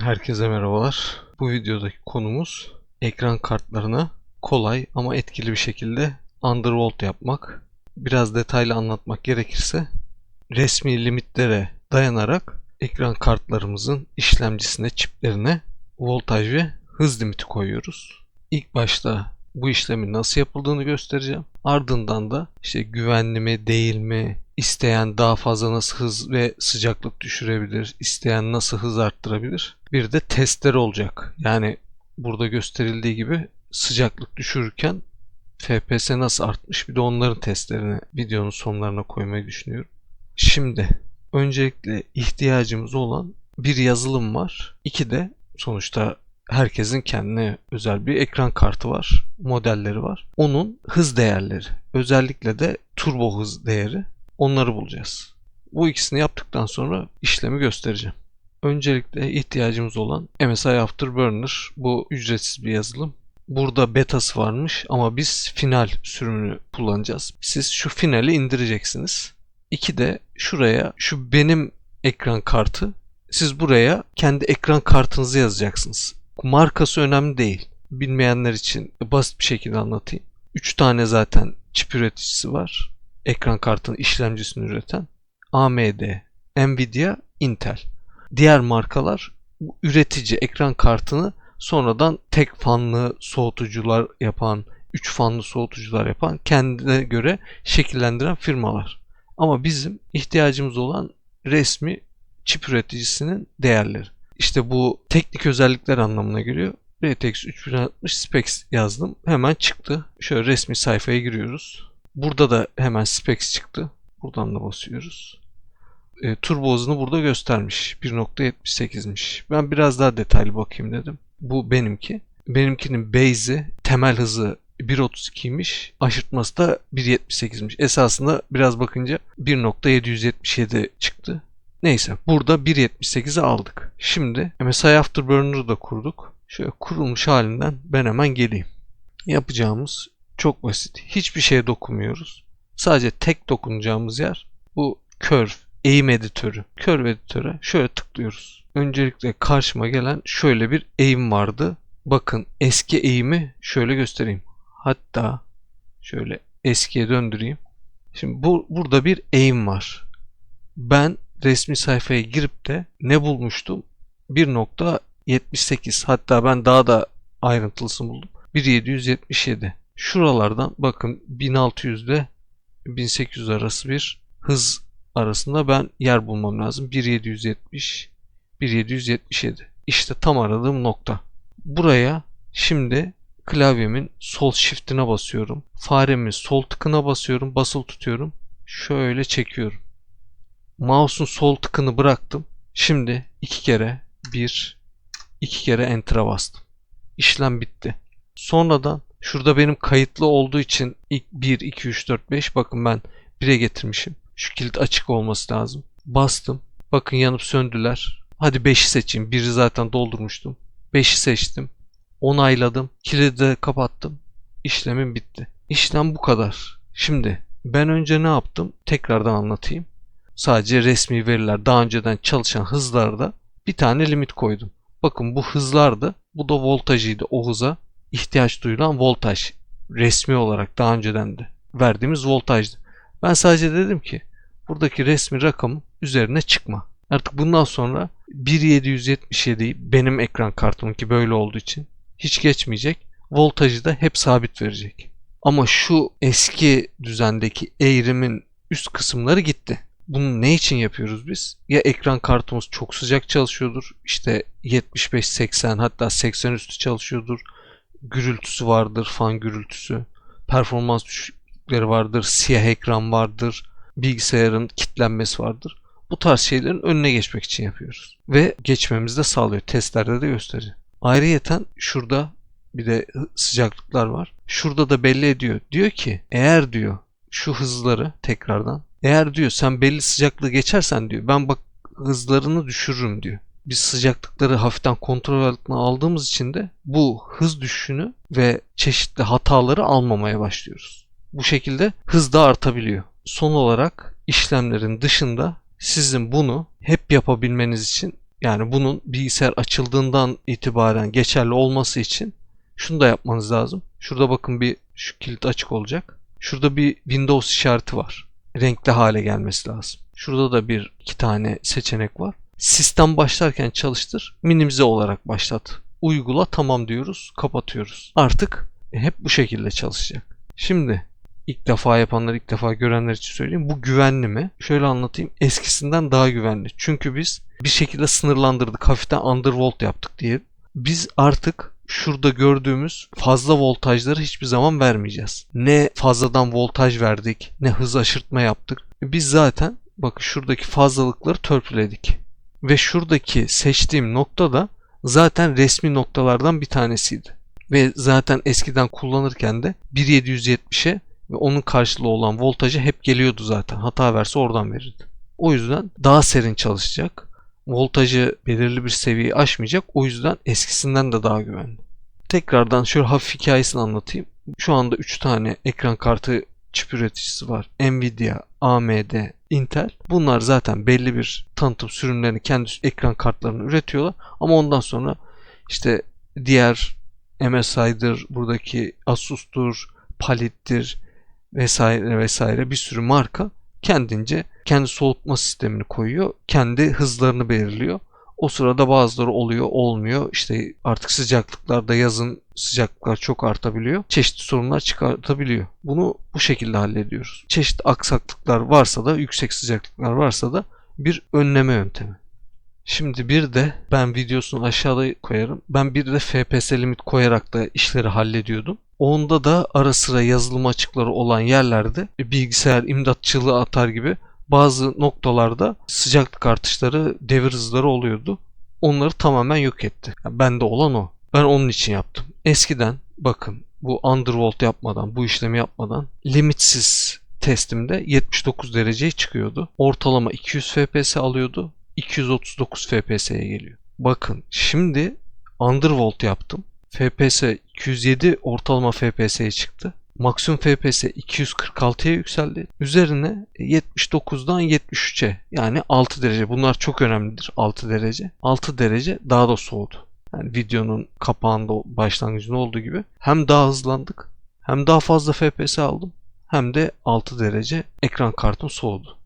Herkese merhabalar. Bu videodaki konumuz ekran kartlarına kolay ama etkili bir şekilde undervolt yapmak. Biraz detaylı anlatmak gerekirse resmi limitlere dayanarak ekran kartlarımızın işlemcisine, çiplerine voltaj ve hız limiti koyuyoruz. İlk başta bu işlemin nasıl yapıldığını göstereceğim. Ardından da işte güvenli mi değil mi, isteyen daha fazla nasıl hız ve sıcaklık düşürebilir, isteyen nasıl hız arttırabilir. Bir de testler olacak. Yani burada gösterildiği gibi sıcaklık düşürürken FPS nasıl artmış bir de onların testlerini videonun sonlarına koymayı düşünüyorum. Şimdi öncelikle ihtiyacımız olan bir yazılım var. İki de sonuçta herkesin kendine özel bir ekran kartı var, modelleri var. Onun hız değerleri, özellikle de turbo hız değeri onları bulacağız. Bu ikisini yaptıktan sonra işlemi göstereceğim. Öncelikle ihtiyacımız olan MSI Afterburner. Bu ücretsiz bir yazılım. Burada betası varmış ama biz final sürümünü kullanacağız. Siz şu finali indireceksiniz. İki de şuraya şu benim ekran kartı siz buraya kendi ekran kartınızı yazacaksınız. Markası önemli değil. Bilmeyenler için basit bir şekilde anlatayım. 3 tane zaten çip üreticisi var. Ekran kartının işlemcisini üreten. AMD, Nvidia, Intel. Diğer markalar üretici ekran kartını sonradan tek fanlı soğutucular yapan, 3 fanlı soğutucular yapan kendine göre şekillendiren firmalar. Ama bizim ihtiyacımız olan resmi çip üreticisinin değerleri. İşte bu teknik özellikler anlamına geliyor. RTX 3060 specs yazdım. Hemen çıktı. Şöyle resmi sayfaya giriyoruz. Burada da hemen specs çıktı. Buradan da basıyoruz. E, turbo hızını burada göstermiş. 1.78'miş. Ben biraz daha detaylı bakayım dedim. Bu benimki. Benimkinin base'i temel hızı 1.32'ymiş. Aşırtması da 1.78'miş. Esasında biraz bakınca 1.777 çıktı. Neyse burada 1.78'i aldık. Şimdi MSI Afterburner'ı da kurduk. Şöyle kurulmuş halinden ben hemen geleyim. Yapacağımız çok basit. Hiçbir şeye dokunmuyoruz. Sadece tek dokunacağımız yer bu curve, eğim editörü. Curve editöre şöyle tıklıyoruz. Öncelikle karşıma gelen şöyle bir eğim vardı. Bakın eski eğimi şöyle göstereyim. Hatta şöyle eskiye döndüreyim. Şimdi bu burada bir eğim var. Ben resmi sayfaya girip de ne bulmuştum? 1.78 hatta ben daha da ayrıntılısını buldum. 1.777. Şuralardan bakın 1600 ile 1800 arası bir hız arasında ben yer bulmam lazım. 1.770 1.777. İşte tam aradığım nokta. Buraya şimdi klavyemin sol shift'ine basıyorum. Faremin sol tıkına basıyorum. Basılı tutuyorum. Şöyle çekiyorum. Mouse'un sol tıkını bıraktım. Şimdi iki kere bir, iki kere enter'a bastım. İşlem bitti. Sonradan şurada benim kayıtlı olduğu için ilk 1, 2, 3, 4, 5 bakın ben 1'e getirmişim. Şu kilit açık olması lazım. Bastım. Bakın yanıp söndüler. Hadi 5'i seçeyim. 1'i zaten doldurmuştum. 5'i seçtim. Onayladım. Kilidi de kapattım. İşlemim bitti. İşlem bu kadar. Şimdi ben önce ne yaptım? Tekrardan anlatayım sadece resmi veriler daha önceden çalışan hızlarda bir tane limit koydum. Bakın bu hızlardı. Bu da voltajıydı. O hıza ihtiyaç duyulan voltaj. Resmi olarak daha önceden de verdiğimiz voltajdı. Ben sadece dedim ki buradaki resmi rakamın üzerine çıkma. Artık bundan sonra 1.777'yi benim ekran kartımınki böyle olduğu için hiç geçmeyecek. Voltajı da hep sabit verecek. Ama şu eski düzendeki eğrimin üst kısımları gitti. Bunu ne için yapıyoruz biz? Ya ekran kartımız çok sıcak çalışıyordur. İşte 75-80 hatta 80 üstü çalışıyordur. Gürültüsü vardır, fan gürültüsü. Performans düşüklükleri vardır, siyah ekran vardır. Bilgisayarın kilitlenmesi vardır. Bu tarz şeylerin önüne geçmek için yapıyoruz. Ve geçmemizi de sağlıyor. Testlerde de gösteriyor. Ayrıyeten şurada bir de sıcaklıklar var. Şurada da belli ediyor. Diyor ki eğer diyor şu hızları tekrardan eğer diyor sen belli sıcaklığı geçersen diyor ben bak hızlarını düşürürüm diyor. Biz sıcaklıkları hafiften kontrol altına aldığımız için de bu hız düşüşünü ve çeşitli hataları almamaya başlıyoruz. Bu şekilde hız da artabiliyor. Son olarak işlemlerin dışında sizin bunu hep yapabilmeniz için Yani bunun bilgisayar açıldığından itibaren geçerli olması için şunu da yapmanız lazım. Şurada bakın bir şu kilit açık olacak. Şurada bir Windows işareti var. Renkli hale gelmesi lazım. Şurada da bir iki tane seçenek var. Sistem başlarken çalıştır, minimize olarak başlat. Uygula tamam diyoruz, kapatıyoruz. Artık hep bu şekilde çalışacak. Şimdi ilk defa yapanlar, ilk defa görenler için söyleyeyim. Bu güvenli mi? Şöyle anlatayım. Eskisinden daha güvenli. Çünkü biz bir şekilde sınırlandırdık. Hafiften undervolt yaptık diye. Biz artık şurada gördüğümüz fazla voltajları hiçbir zaman vermeyeceğiz. Ne fazladan voltaj verdik, ne hız aşırtma yaptık. Biz zaten bakın şuradaki fazlalıkları törpüledik. Ve şuradaki seçtiğim nokta da zaten resmi noktalardan bir tanesiydi. Ve zaten eskiden kullanırken de 1770'e ve onun karşılığı olan voltajı hep geliyordu zaten. Hata verse oradan verirdi. O yüzden daha serin çalışacak. Voltajı belirli bir seviyeyi aşmayacak. O yüzden eskisinden de daha güvenli. Tekrardan şöyle hafif hikayesini anlatayım. Şu anda 3 tane ekran kartı çip üreticisi var. Nvidia, AMD, Intel. Bunlar zaten belli bir tanıtım sürümlerini kendi ekran kartlarını üretiyorlar. Ama ondan sonra işte diğer MSI'dır, buradaki Asus'tur, Palit'tir vesaire vesaire bir sürü marka kendince kendi soğutma sistemini koyuyor. Kendi hızlarını belirliyor. O sırada bazıları oluyor, olmuyor. İşte artık sıcaklıklarda yazın sıcaklıklar çok artabiliyor. Çeşitli sorunlar çıkartabiliyor. Bunu bu şekilde hallediyoruz. Çeşitli aksaklıklar varsa da, yüksek sıcaklıklar varsa da bir önleme yöntemi. Şimdi bir de ben videosunu aşağıda koyarım. Ben bir de FPS limit koyarak da işleri hallediyordum. Onda da ara sıra yazılım açıkları olan yerlerde bilgisayar imdatçılığı atar gibi bazı noktalarda sıcaklık artışları, devir hızları oluyordu. Onları tamamen yok etti. Yani bende olan o. Ben onun için yaptım. Eskiden bakın bu undervolt yapmadan, bu işlemi yapmadan limitsiz testimde 79 dereceye çıkıyordu. Ortalama 200 FPS alıyordu. 239 FPS'ye geliyor. Bakın şimdi undervolt yaptım. FPS 207 ortalama FPS'ye çıktı. Maksimum FPS 246'ya yükseldi. Üzerine 79'dan 73'e yani 6 derece. Bunlar çok önemlidir 6 derece. 6 derece daha da soğudu. Yani videonun kapağında başlangıcında olduğu gibi hem daha hızlandık hem daha fazla FPS aldım hem de 6 derece ekran kartım soğudu.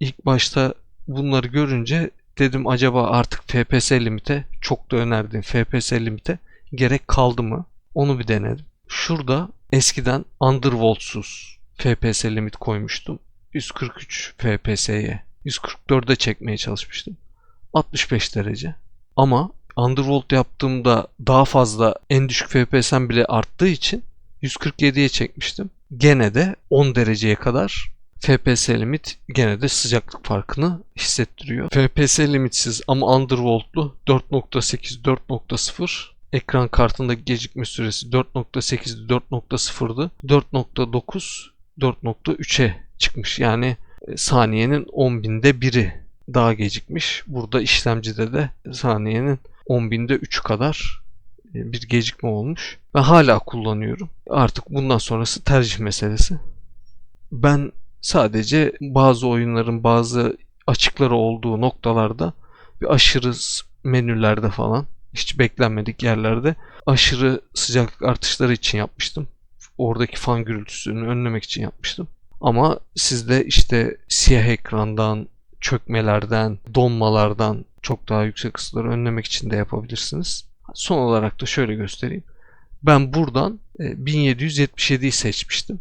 İlk başta bunları görünce dedim acaba artık FPS limite çok da önerdiğim FPS limite gerek kaldı mı? Onu bir denedim. Şurada eskiden undervoltsuz FPS limit koymuştum. 143 FPS'ye 144'e çekmeye çalışmıştım. 65 derece. Ama undervolt yaptığımda daha fazla en düşük FPS'm bile arttığı için 147'ye çekmiştim. Gene de 10 dereceye kadar FPS limit gene de sıcaklık farkını hissettiriyor. FPS limitsiz ama undervoltlu 4.8 4.0 ekran kartındaki gecikme süresi 4.8'di 4.0'dı. 4.9 4.3'e çıkmış. Yani e, saniyenin 10 binde biri daha gecikmiş. Burada işlemcide de saniyenin 10 binde 3 kadar e, bir gecikme olmuş. Ve hala kullanıyorum. Artık bundan sonrası tercih meselesi. Ben sadece bazı oyunların bazı açıkları olduğu noktalarda bir aşırı menülerde falan hiç beklenmedik yerlerde aşırı sıcaklık artışları için yapmıştım. Oradaki fan gürültüsünü önlemek için yapmıştım. Ama siz de işte siyah ekrandan, çökmelerden, donmalardan çok daha yüksek ısıları önlemek için de yapabilirsiniz. Son olarak da şöyle göstereyim. Ben buradan 1777'yi e, seçmiştim.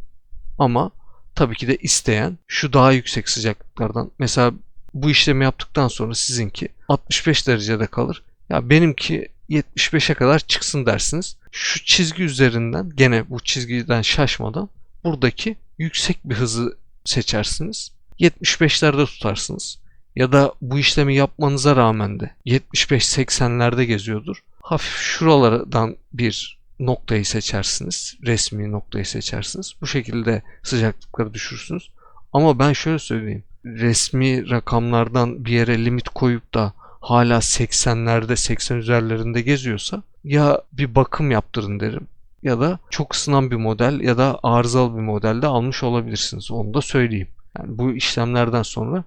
Ama tabii ki de isteyen şu daha yüksek sıcaklıklardan mesela bu işlemi yaptıktan sonra sizinki 65 derecede kalır. Ya benimki 75'e kadar çıksın dersiniz. Şu çizgi üzerinden gene bu çizgiden şaşmadan buradaki yüksek bir hızı seçersiniz. 75'lerde tutarsınız. Ya da bu işlemi yapmanıza rağmen de 75-80'lerde geziyordur. Hafif şuralardan bir noktayı seçersiniz. Resmi noktayı seçersiniz. Bu şekilde sıcaklıkları düşürsünüz. Ama ben şöyle söyleyeyim. Resmi rakamlardan bir yere limit koyup da hala 80'lerde 80 üzerlerinde geziyorsa ya bir bakım yaptırın derim ya da çok ısınan bir model ya da arızalı bir modelde almış olabilirsiniz. Onu da söyleyeyim. Yani bu işlemlerden sonra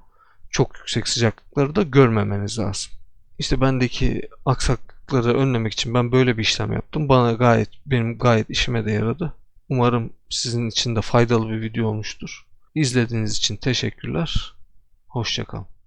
çok yüksek sıcaklıkları da görmemeniz lazım. İşte bendeki aksaklıkları önlemek için ben böyle bir işlem yaptım. Bana gayet benim gayet işime de yaradı. Umarım sizin için de faydalı bir video olmuştur. İzlediğiniz için teşekkürler. Hoşçakalın.